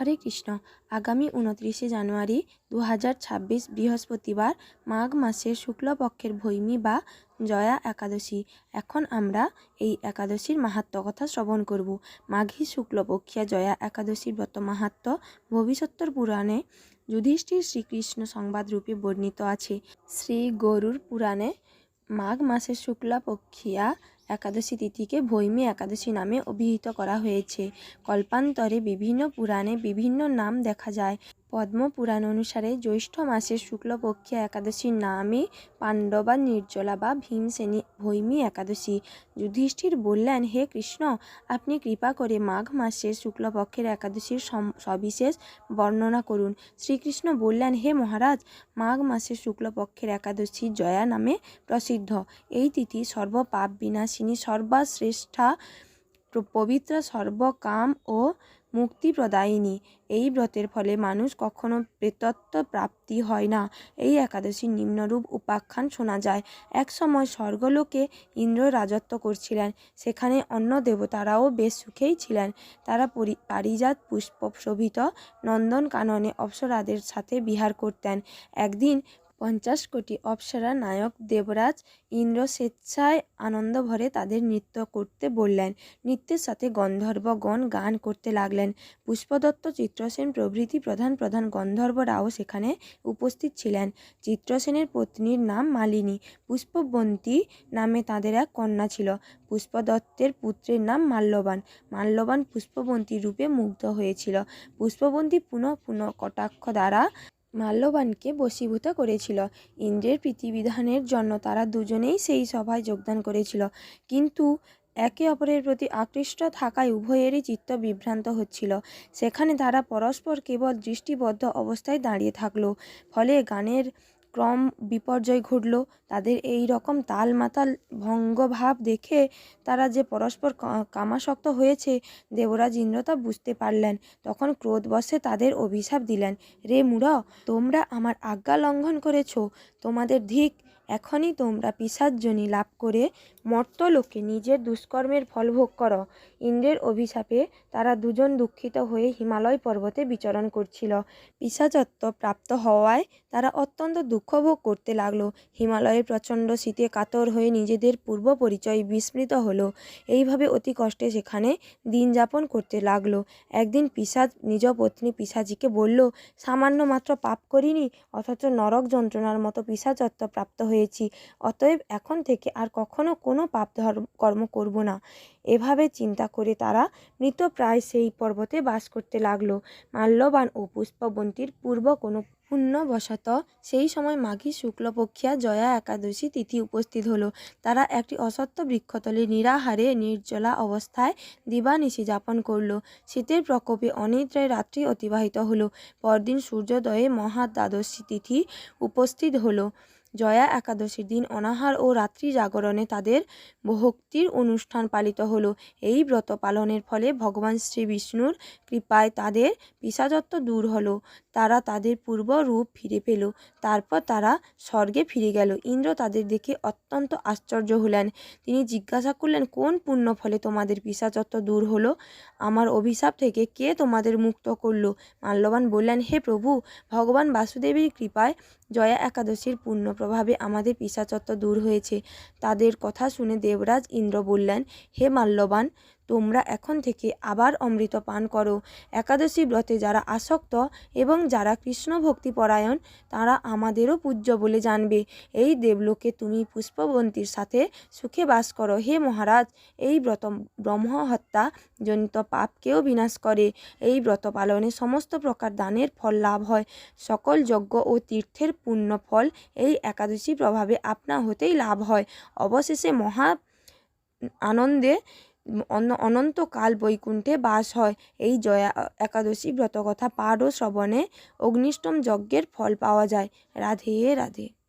হরে কৃষ্ণ। আগামী উনত্রিশে জানুয়ারি দু হাজার ছাব্বিশ বৃহস্পতিবার মাঘ মাসের শুক্লপক্ষের ভৈমী বা জয়া একাদশী। এখন আমরা এই একাদশীর মাহাত্ম কথা শ্রবণ করব। মাঘী শুক্লপক্ষিয়া জয়া একাদশীর ব্রত মাহাত্ম্য ভবিষ্যত্তর পুরাণে যুধিষ্ঠির শ্রীকৃষ্ণ সংবাদ রূপে বর্ণিত আছে। শ্রী গরুর পুরাণে মাঘ মাসের শুক্লাপক্ষিয়া একাদশী তিথিকে ভৈমী একাদশী নামে অভিহিত করা হয়েছে। কল্পান্তরে বিভিন্ন পুরাণে বিভিন্ন নাম দেখা যায়। পদ্ম পুরাণ অনুসারে জ্যৈষ্ঠ মাসের শুক্লপক্ষে একাদশীর নামে পাণ্ডবা, নির্জলা বা ভীমসেনী ভৈমী একাদশী। যুধিষ্ঠির বললেন, হে কৃষ্ণ, আপনি কৃপা করে মাঘ মাসের শুক্লপক্ষের একাদশীর সবিশেষ বর্ণনা করুন। শ্রীকৃষ্ণ বললেন, হে মহারাজ, মাঘ মাসের শুক্লপক্ষের একাদশী জয়া নামে প্রসিদ্ধ। এই তিথি সর্বপাপ বিনাশিনী, সর্বশ্রেষ্ঠা পবিত্র, সর্বকাম ও মুক্তিপ্রদায়িনী এই ব্রতের ফলে মানুষ কখনো প্রেতত্ব প্রাপ্তি হয় না। এই একাদশীর নিম্নরূপ উপাখ্যান শোনা যায়। এক সময় স্বর্গলোকে ইন্দ্র রাজত্ব করছিলেন। সেখানে অন্য দেবতারাও বেশ সুখেই ছিলেন। তারা পরি পারিজাত পুষ্প শোভিত নন্দনকাননে অপ্সরাদের সাথে বিহার করতেন। একদিন পঞ্চাশ কোটি অপ্সরা নায়ক দেবরাজ ইন্দ্র স্বেচ্ছায় আনন্দ ভরে তাদের নৃত্য করতে বললেন। নৃত্যের সাথে গন্ধর্বগণ গান করতে লাগলেন। পুষ্পদত্ত, চিত্রসেন প্রভৃতি প্রধান প্রধান গন্ধর্বরাও সেখানে উপস্থিত ছিলেন। চিত্রসেনের পত্নীর নাম মালিনী। পুষ্পবন্তী নামে তাদের এক কন্যা ছিল। পুষ্পদত্তের পুত্রের নাম মাল্যবান। মাল্যবান পুষ্পবন্তী রূপে মুগ্ধ হয়েছিল। পুষ্পবন্তী পুনঃ পুনঃ কটাক্ষ দ্বারা মাল্যবানকে বশীভূত করেছিল। ইন্দ্রের প্রীতিবিধানের জন্য তারা দুজনেই সেই সভায় যোগদান করেছিল। কিন্তু একে অপরের প্রতি আকৃষ্ট থাকায় উভয়েরই চিত্ত বিভ্রান্ত হচ্ছিল। সেখানে তারা পরস্পর কেবল দৃষ্টিবদ্ধ অবস্থায় দাঁড়িয়ে থাকল। ফলে গানের ক্রম বিপর্যয় ঘটল। তাদের এই রকম তাল মাতাল ভঙ্গভাব দেখে তারা যে পরস্পর কামাশক্ত হয়েছে, দেবরাজ ইন্দ্র তা বুঝতে পারলেন। তখন ক্রোধ ক্রোধবশে তাদের অভিশাপ দিলেন, রে মুড়, তোমরা আমার আজ্ঞা লঙ্ঘন করেছ। তোমাদের ধিক এখনই তোমরা পিসার্জনী লাভ করে মর্তলোকে নিজের দুষ্কর্মের ফল ভোগ করো। ইন্দ্রের অভিশাপে তারা দুজন দুঃখিত হয়ে হিমালয় পর্বতে বিচরণ করছিল। পিসাচত্ব প্রাপ্ত হওয়ায় তারা অত্যন্ত দুঃখ ভোগ করতে লাগল। হিমালয়ের প্রচণ্ড শীতে কাতর হয়ে নিজেদের পূর্ব পরিচয় বিস্মৃত হলো। এইভাবে অতি কষ্টে সেখানে দিন যাপন করতে লাগল। একদিন পিসাজ নিজ পত্নী পিসাজিকে বলল, সামান্য মাত্র পাপ করিনি, অথচ নরক যন্ত্রণার মতো পিসাচত্ব প্রাপ্ত হয়েছি। অতএব এখন থেকে আর কখনো কোনো পাপ কর্ম করব না। এভাবে চিন্তা করে তারা মৃতপ্রায় সেই পর্বতে বাস করতে লাগল। মাল্যবান ও পুষ্পবন্তীর পূর্ব কোনো পুণ্যবশত সেই সময় মাঘী শুক্লপক্ষিয়া জয়া একাদশী তিথি উপস্থিত হলো। তারা একটি অসত্য বৃক্ষতলে নিরাহারে নির্জলা অবস্থায় দিবানিশি যাপন করল। শীতের প্রকোপে অনিদ্রায় রাত্রি অতিবাহিত হলো। পরদিন সূর্যোদয়ে মহা দ্বাদশী তিথি উপস্থিত হলো। জয়া একাদশীর দিন অনাহার ও রাত্রি জাগরণে তাদের ভক্তির অনুষ্ঠান পালিত হলো। এই ব্রত পালনের ফলে ভগবান শ্রী বিষ্ণুর কৃপায় তাদের পিসাচত্ব দূর হলো। তারা তাদের পূর্ব রূপ ফিরে পেল। তারপর তারা স্বর্গে ফিরে গেল। ইন্দ্র তাদের দেখে অত্যন্ত আশ্চর্য হলেন। তিনি জিজ্ঞাসা করলেন, কোন পুণ্য ফলে তোমাদের পিসাচত্ব দূর হলো? আমার অভিশাপ থেকে কে তোমাদের মুক্ত করল? মাল্যবান বললেন, হে প্রভু, ভগবান বাসুদেবের কৃপায় জয়া একাদশীর পূর্ণ প্রভাবে আমাদের পিসাচত্ব দূর হয়েছে। তাদের কথা শুনে দেবরাজ ইন্দ্র বললেন, হে মাল্যবান তোমরা এখন থেকে আবার অমৃত পান করো। একাদশী ব্রতে যারা আসক্ত এবং যারা কৃষ্ণ ভক্তি পরায়ণ তারা আমাদেরও পূজ্য বলে জানবে। এই দেবলোকে তুমি পুষ্পবন্তীর সাথে সুখে বাস করো। হে মহারাজ, এই ব্রত ব্রহ্ম হত্যা জনিত পাপকেও বিনাশ করে। এই ব্রত পালনে সমস্ত প্রকার দানের ফল লাভ হয়। সকল যজ্ঞ ও তীর্থের পূর্ণ ফল এই একাদশী প্রভাবে আপনা হতেই লাভ হয়। অবশেষে মহা আনন্দে অনন্তকাল বৈকুণ্ঠে বাস হয়। এই জয়া, একাদশী ব্রতকথা পাঠ ও শ্রবণে অগ্নিষ্টম যজ্ঞের ফল পাওয়া যায়। রাধে রাধে।